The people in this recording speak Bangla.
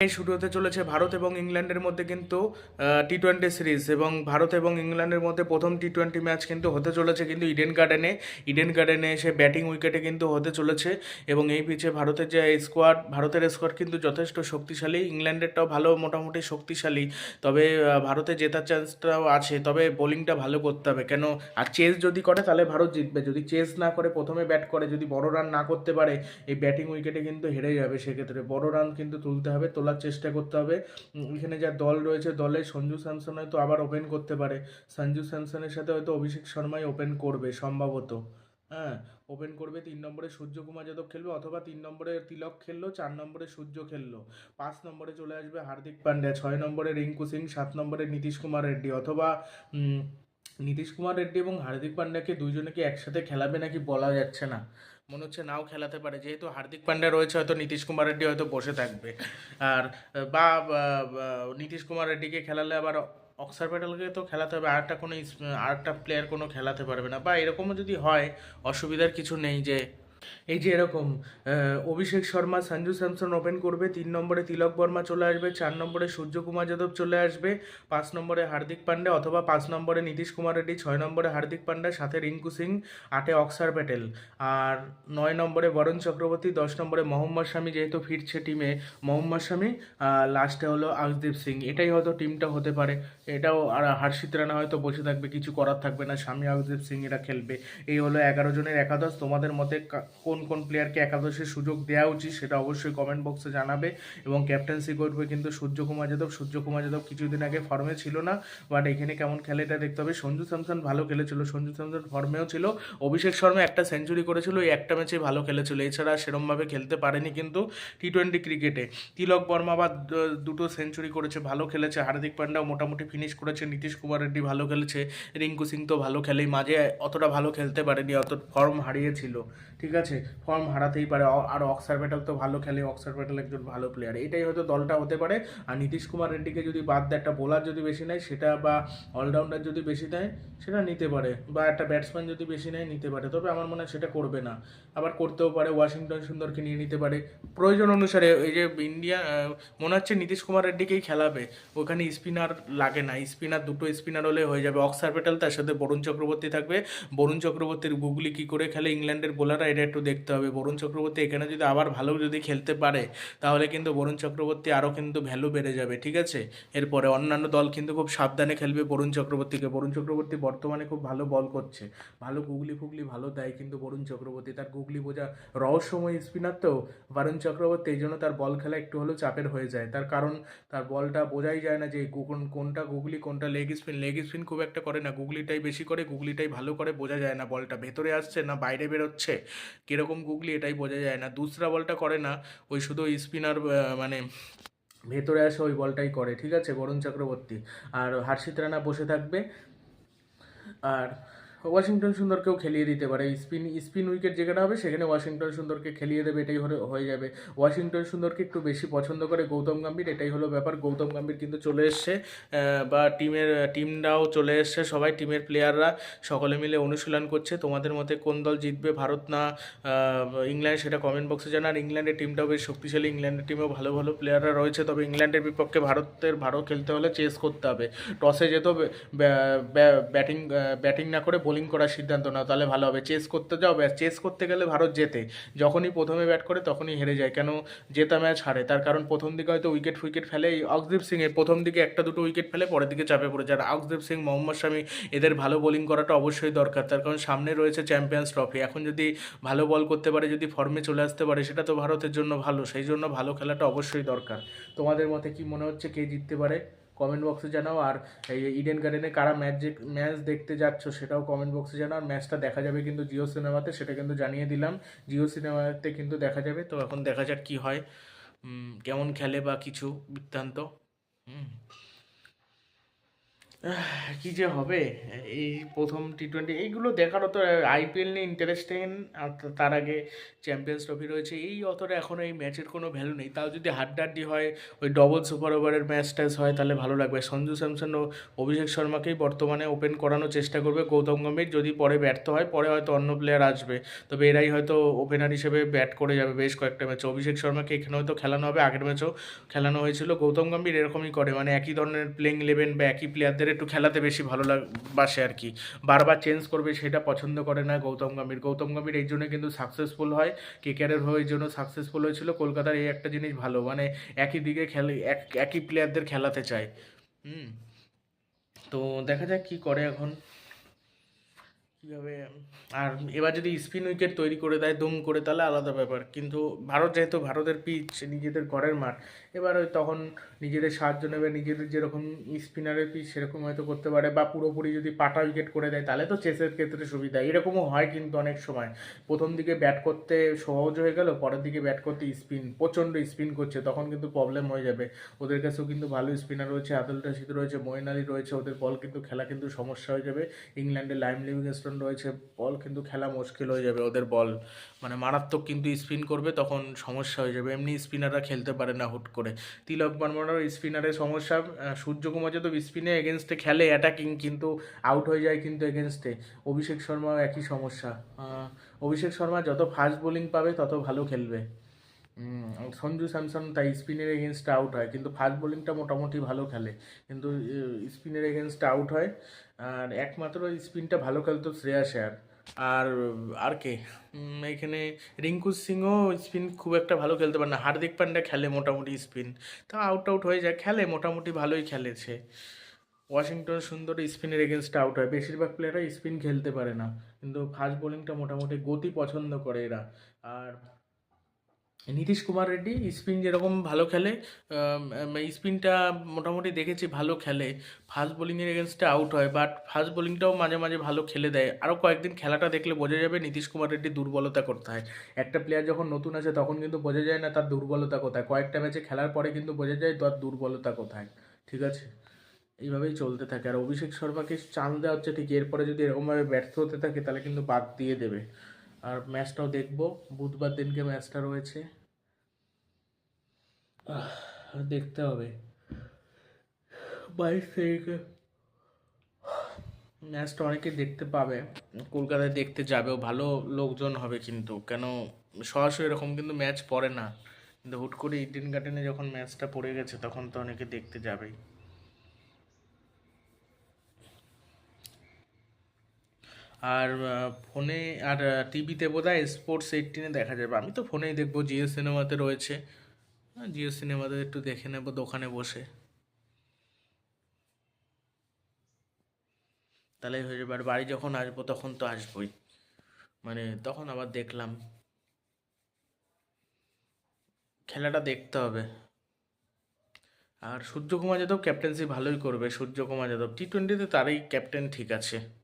শুরু হতে চলেছে ভারত এবং ইংল্যান্ডের মধ্যে কিন্তু টি টোয়েন্টি সিরিজ এবং ভারত এবং ইংল্যান্ডের মধ্যে প্রথম টি টোয়েন্টি ম্যাচ কিন্তু হতে চলেছে কিন্তু ইডেন গার্ডেনে ইডেন গার্ডেনে এসে ব্যাটিং উইকেটে কিন্তু হতে চলেছে এবং এই পিচে ভারতের যে স্কোয়াড ভারতের স্কোয়াড কিন্তু যথেষ্ট শক্তিশালী। ইংল্যান্ডেরটাও ভালো, মোটামুটি শক্তিশালী। তবে ভারতে জেতার চান্সটাও আছে, তবে বোলিংটা ভালো করতে হবে। কেন? আর চেস যদি করে, তাহলে ভারত জিতবে। যদি চেস না করে, প্রথমে ব্যাট করে। যদি বড় রান না করতে পারে, এই ব্যাটিং উইকেটে কিন্তু হেরে যাবে সেক্ষেত্রে। বড় রান কিন্তু তুলতে হবে তোলার চেষ্টা করতে হবে। এখানে যা দল রয়েছে, দলে সঞ্জু স্যামসন হয়তো আবার ওপেন করতে পারে। সঞ্জু স্যামসনের সাথে হয়তো অভিষেক শর্মাই ওপেন করবে সম্ভবত। হ্যাঁ ওপেন করবে। তিন নম্বরে সূর্যকুমার যাদব খেলবে অথবা তিন নম্বরে তিলক খেললো, চার নম্বরে সূর্য খেললো। পাঁচ নম্বরে চলে আসবে হার্দিক পান্ডিয়া ছয় নম্বরে রিঙ্কু সিং, সাত নম্বরে নীতিশ কুমার রেড্ডি অথবা নীতিশ কুমার রেড্ডি এবং হার্দিক পান্ডিয়াকে দুইজনকে একসাথে খেলাবে নাকি বলা যাচ্ছে না। মনে হচ্ছে নাও খেলাতে পারে। যেহেতু হার্দিক পান্ডে রয়েছে, হয়তো নীতিশ কুমার রেড্ডি হয়তো বসে থাকবে। আর, বা নীতিশ কুমার রেড্ডিকে খেলালে আবার অক্সার প্যাটেলকে তো খেলাতে হবে। আরেকটা কোনো আরেকটা প্লেয়ার কোনো খেলাতে পারবে না। বা এরকমও যদি হয়, অসুবিধার কিছু নেই যে এই যে এরকম অভিষেক শর্মা, সঞ্জু স্যামসন ওপেন করবে, তিন নম্বরে তিলক বর্মা চলে আসবে, চার নম্বরে সূর্যকুমার যাদব চলে আসবে, পাঁচ নম্বরে হার্দিক পান্ডে অথবা পাঁচ নম্বরে নীতিশ কুমার রেড্ডি, ছয় নম্বরে হার্দিক পান্ডা, সাথে রিঙ্কু সিং, আটে অক্সার প্যাটেল। আর নয় নম্বরে বরুণ চক্রবর্তী, দশ নম্বরে মোহাম্মদ শামি, যেহেতু ফিরছে টিমে মোহাম্মদ শামি লাস্টে হলো আকদীপ সিং। এটাই হয়তো টিমটা হতে পারে। এটাও আর হার্ষিত রানা হয়তো বসে থাকবে, কিছু করার থাকবে না স্বামী আকদীপ সিং এরা খেলবে। এই হলো এগারো জনের একাদশ। তোমাদের মতে কোন কোন প্লেয়ারকে একাদশের সুযোগ দেওয়া উচিত সেটা অবশ্যই কমেন্ট বক্সে জানাবে এবং ক্যাপ্টেন্সি করবে কিন্তু সূর্যকুমার যাদব সূর্যকুমার যাদব কিছুদিন আগে ফর্মে ছিল না বাট এখানে কেমন খেলে এটা দেখতে হবে। সঞ্জু স্যামসন ভালো খেলেছিল, সঞ্জু স্যামসন ফর্মেও ছিল। অভিষেক শর্মা একটা সেঞ্চুরি করেছিল, এই একটা ম্যাচে ভালো খেলেছিল। এছাড়া সেরমভাবে খেলতে পারেনি কিন্তু টি টোয়েন্টি ক্রিকেটে তিলক বর্মা বা দুটো সেঞ্চুরি করেছে, ভালো খেলেছে। হার্দিক পান্ডাও মোটামুটি ফিনিশ করেছে, নীতিশ কুমার রেড্ডি ভালো খেলেছে। রিঙ্কু সিং তো ভালো খেলেই, মাঝে অতটা ভালো খেলতে পারেনি, অত ফর্ম হারিয়েছিল। ঠিক আছে? ফর্ম হারাতেই পারে। আর অক্সার প্যাটেল তো ভালো খেলে, অক্সার প্যাটেল একজন ভালো প্লেয়ার এটাই হয়তো দলটা হতে পারে। আর নীতিশ কুমার রেড্ডিকে যদি বাদ দেয়, একটা বোলার যদি বেশি নেয়, সেটা বা অলরাউন্ডার যদি বেশি দেয়, সেটা নিতে পারে। বা একটা ব্যাটসম্যান যদি বেশি নেয়, নিতে পারে। তবে আমার মনে হয় সেটা করবে না। আবার করতেও পারে, ওয়াশিংটন সুন্দরকে নিয়ে নিতে পারে। প্রয়োজন অনুসারে এই যে ইন্ডিয়া মনে হচ্ছে নীতিশ কুমার রেড্ডিকেই খেলাবে। ওখানে স্পিনার লাগে না। স্পিনার দুটো স্পিনার হলে হয়ে যাবে। অক্সার প্যাটেল তার সাথে বরুণ চক্রবর্তী থাকবে। বরুণ চক্রবর্তীর গুগলি কী করে খেলে? ইংল্যান্ডের বোলাররা এটা একটু দেখতে হবে। বরুণ চক্রবর্তী এখানে যদি আবার ভালো যদি খেলতে পারে, তাহলে কিন্তু বরুণ চক্রবর্তী আরও কিন্তু ভ্যালু বেড়ে যাবে, ঠিক আছে? এরপরে অন্যান্য দল কিন্তু খুব সাবধানে খেলবে বরুণ চক্রবর্তীকে। বরুণ চক্রবর্তী বর্তমানে খুব ভালো বল করছে। ভালো গুগলি ফুগলি ভালো দেয় কিন্তু বরুণ চক্রবর্তী। তার গুগলি বোঝা রহস্যময় স্পিনার তো বরুণ চক্রবর্তী, এই জন্য তার বল খেলা একটু হলেও চাপের হয়ে যায়। তার কারণ তার বলটা বোঝাই যায় না যে কোন, কোনটা গুগলি, কোনটা লেগ স্পিন লেগ স্পিন খুব একটা করে না। গুগলিটাই বেশি করে, গুগলিটাই ভালো করে বোঝা যায় না বলটা ভেতরে আসছে না বাইরে বেরোচ্ছে? কীরকম গুগলি এটাই বোঝা যায় না। দুসরা বলটা করে না, ওই শুধু স্পিনার মানে ভেতরে আসে ওই বলটাই করে, ঠিক আছে? বরুণ চক্রবর্তী। আর হার্ষিত রানা বসে থাকবে। আর ওয়াশিংটন সুন্দরকেও খেলিয়ে দিতে পারে। স্পিন স্পিন উইকেট যেখানে হবে, সেখানে ওয়াশিংটন সুন্দরকে খেলিয়ে দেবে, এটাই হয়ে যাবে। ওয়াশিংটন সুন্দরকে একটু বেশি পছন্দ করে গৌতম গম্ভীর, এটাই হলো ব্যাপার। গৌতম গম্ভীর কিন্তু চলে এসছে বা টিমের টিমরাও চলে এসছে, সবাই টিমের প্লেয়াররা সকলে মিলে অনুশীলন করছে। তোমাদের মতে কোন দল জিতবে, ভারত না ইংল্যান্ড, সেটা কমেন্ট বক্সে জানা আর ইংল্যান্ডের টিমটাও বেশ শক্তিশালী, ইংল্যান্ডের টিমেও ভালো ভালো প্লেয়াররা রয়েছে। তবে ইংল্যান্ডের বিপক্ষে ভারতের, ভারত খেলতে হলে চেস করতে হবে। টসে যেত ব্যাটিং ব্যাটিং না করে বোলিং করার সিদ্ধান্ত নাও, তাহলে ভালো হবে। চেস করতে যাও, ব্যাস চেস করতে গেলে ভারত জেতে। যখনই প্রথমে ব্যাট করে, তখনই হেরে যায়। কেন? জেতা ম্যাচ হারে। তার কারণ প্রথম দিকে হয়তো উইকেট ফুইকেট ফেলে, এই অক্সদীপ সিং এর প্রথম দিকে একটা দুটো উইকেট ফেলে, পরের দিকে চাপে পড়ে যায়। আর অক্সদীপ সিং, মোহাম্মদ শামি, এদের ভালো বোলিং করাটা অবশ্যই দরকার। তার কারণ সামনে রয়েছে চ্যাম্পিয়ন্স ট্রফি এখন যদি ভালো বল করতে পারে, যদি ফর্মে চলে আসতে পারে, সেটা তো ভারতের জন্য ভালো। সেই জন্য ভালো খেলাটা অবশ্যই দরকার। তোমাদের মতে কি মনে হচ্ছে? কে জিততে পারে? কমেন্ট বক্সে জানাও। আর এই ইডেন গার্ডেনে কারা ম্যাচ ম্যাচ দেখতে যাচ্ছ সেটাও কমেন্ট বক্সে জানাও। আর ম্যাচটা দেখা যাবে কিন্তু জিও সিনেমাতে, সেটা কিন্তু জানিয়ে দিলাম। জিও সিনেমাতে কিন্তু দেখা যাবে। তো এখন দেখা যাক কি হয়। কেমন খেলে বা কিছু বৃত্তান্ত। হুম। কি যে হবে? এই প্রথম টি টোয়েন্টি এইগুলো দেখারও তো আইপিএল নিয়ে ইন্টারেস্টিং আর তার আগে চ্যাম্পিয়ন্স ট্রফি রয়েছে। এই অতটা এখন এই ম্যাচের কোনো ভ্যালু নেই। তাও যদি হাড্ডাহাড্ডি হয়, ওই ডবল সুপার ওভারের ম্যাচ ট্যাচ হয়, তাহলে ভালো লাগবে। সঞ্জু স্যামসন ও অভিষেক শর্মাকেই বর্তমানে ওপেন করানোর চেষ্টা করবে গৌতম গম্ভীর। যদি পরে ব্যর্থ হয়, পরে হয়তো অন্য প্লেয়ার আসবে। তবে এরাই হয়তো ওপেনার হিসেবে ব্যাট করে যাবে বেশ কয়েকটা ম্যাচে অভিষেক শর্মাকে এখানে হয়তো খেলানো হবে। আগের ম্যাচেও খেলানো হয়েছিল। গৌতম গম্ভীর এরকমই করে। মানে একই ধরনের প্লেইং ইলেভেন বা একই প্লেয়ারদের একটু খেলাতে বেশি ভালো লাগবাসে আর কি। বারবার চেঞ্জ করবে, সেটা পছন্দ করে না গৌতম গম্ভীর। গৌতম গম্ভীর এই জন্য কিন্তু সাকসেসফুল হয়। কেকেআরের হয়ে এই জন্য সাকসেসফুল হয়েছিল। কলকাতার এই একটা জিনিস ভালো মানে একই দিকে খেলে, এক, একই প্লেয়ারদের খেলাতে চায়। হুম। তো দেখা যাক কী করে এখন। কীভাবে? আর এবার যদি স্পিন উইকেট তৈরি করে দেয়, দুম করে, তাহলে আলাদা ব্যাপার। কিন্তু ভারত যেহেতু ভারতের পিচ নিজেদের ঘরের মাঠ, এবার তখন নিজেদের সাহায্য নেবে, নিজেদের যেরকম স্পিনারের পিচ সেরকম হয়তো করতে পারে। বা পুরোপুরি যদি পাটা উইকেট করে দেয়, তাহলে তো চেসের ক্ষেত্রে সুবিধা। এরকমও হয় কিন্তু অনেক সময়। প্রথম দিকে ব্যাট করতে সহজ হয়ে গেল, পরের দিকে ব্যাট করতে স্পিন প্রচণ্ড স্পিন করছে, তখন কিন্তু প্রবলেম হয়ে যাবে। ওদের কাছেও কিন্তু ভালো স্পিনার রয়েছে আদল রশিদ রয়েছে মঈন আলী রয়েছে, ওদের বল কিন্তু, খেলা কিন্তু সমস্যা হয়ে যাবে। ইংল্যান্ডের লাইম লিভিংস্টোন রয়েছে, বল কিন্তু খেলা মুশকিল হয়ে যাবে, ওদের বল। মানে মারাত্মক কিন্তু স্পিন করবে, তখন সমস্যা হয়ে যাবে। এমনি স্পিনাররা খেলতে পারে না হুট করে। তিলক বর্মনের স্পিনারে সমস্যা। সূর্যকুমার যাদব স্পিনে এগেনস্টে খেলে অ্যাটাকিং কিন্তু আউট হয়ে যায় কিন্তু এগেনস্টে অভিষেক শর্মাও একই সমস্যা। অভিষেক শর্মা যত ফাস্ট বোলিং পাবে, তত ভালো খেলবে। সঞ্জু স্যামসন তাই স্পিনের এগেনস্টে আউট হয়, কিন্তু ফাস্ট বোলিংটা মোটামুটি ভালো খেলে। কিন্তু স্পিনের এগেনস্টে আউট হয়, আর একমাত্র স্পিনটা ভালো খেলতো শ্রেয়া শেয়ার আর আর কে? এখানে রিঙ্কু সিংও স্পিন খুব একটা ভালো খেলতে পারে না। হার্দিক পান্ডা খেলে মোটামুটি স্পিন। তা আউট আউট হয়ে যায়, খেলে, মোটামুটি ভালোই খেলেছে। ওয়াশিংটন সুন্দর স্পিনের এগেনস্টে আউট হয়, বেশিরভাগ প্লেয়াররা স্পিন খেলতে পারে না। কিন্তু ফাস্ট বোলিংটা মোটামুটি গতি পছন্দ করে এরা। আর নীতিশ কুমার রেড্ডি, স্পিন যেরকম ভালো খেলে স্পিনটা মোটামুটি দেখেছি ভালো খেলে। ফাস্ট বোলিংয়ের এগেনস্টে আউট হয় বাট ফাস্ট বোলিংটাও মাঝে মাঝে ভালো খেলে দেয়। আরও কয়েকদিন খেলাটা দেখলে বোঝা যাবে নীতিশ কুমার রেড্ডি দুর্বলতা কোথায়। একটা প্লেয়ার যখন নতুন আসে তখন কিন্তু বোঝা যায় না তার দুর্বলতা কোথায়। কয়েকটা ম্যাচে খেলার পরে কিন্তু বোঝা যায় তার দুর্বলতা কোথায়। ঠিক আছে? এইভাবেই চলতে থাকে। আর অভিষেক শর্মাকে চান্স দেওয়া হচ্ছে ঠিক, এরপরে যদি এরকমভাবে ব্যর্থ হতে থাকে তাহলে কিন্তু বাদ দিয়ে দেবে। আর ম্যাচটাও দেখব। বুধবার দিনকে ম্যাচটা রয়েছে। দেখতে হবে। বাইশ তারিখে ম্যাচটা অনেকে দেখতে পাবে। কলকাতায় দেখতে যাবেও ভালো লোকজন হবে কিন্তু। কেন? সরাসরি এরকম কিন্তু ম্যাচ পড়ে না। কিন্তু হুট করে ইডেন গার্ডেনে যখন ম্যাচটা পড়ে গেছে, তখন তো অনেকে দেখতে যাবেই। আর ফোনে আর টিভিতে বোধ হয় স্পোর্টস এইটিনে দেখা যাবে। আমি তো ফোনেই দেখব, জিও সিনেমাতে রয়েছে। জিও সিনেমাতে একটু দেখে নেব, দোকানে বসে। তাহলেই হয়ে যাবে, আর বাড়ি যখন আসব তখন তো আসবোই। মানে তখন আবার দেখলাম। খেলাটা দেখতে হবে। আর সূর্যকুমার যাদব ক্যাপ্টেন্সি ভালোই করবে সূর্যকুমার যাদব। টি টোয়েন্টিতে তারই ক্যাপ্টেন ঠিক আছে।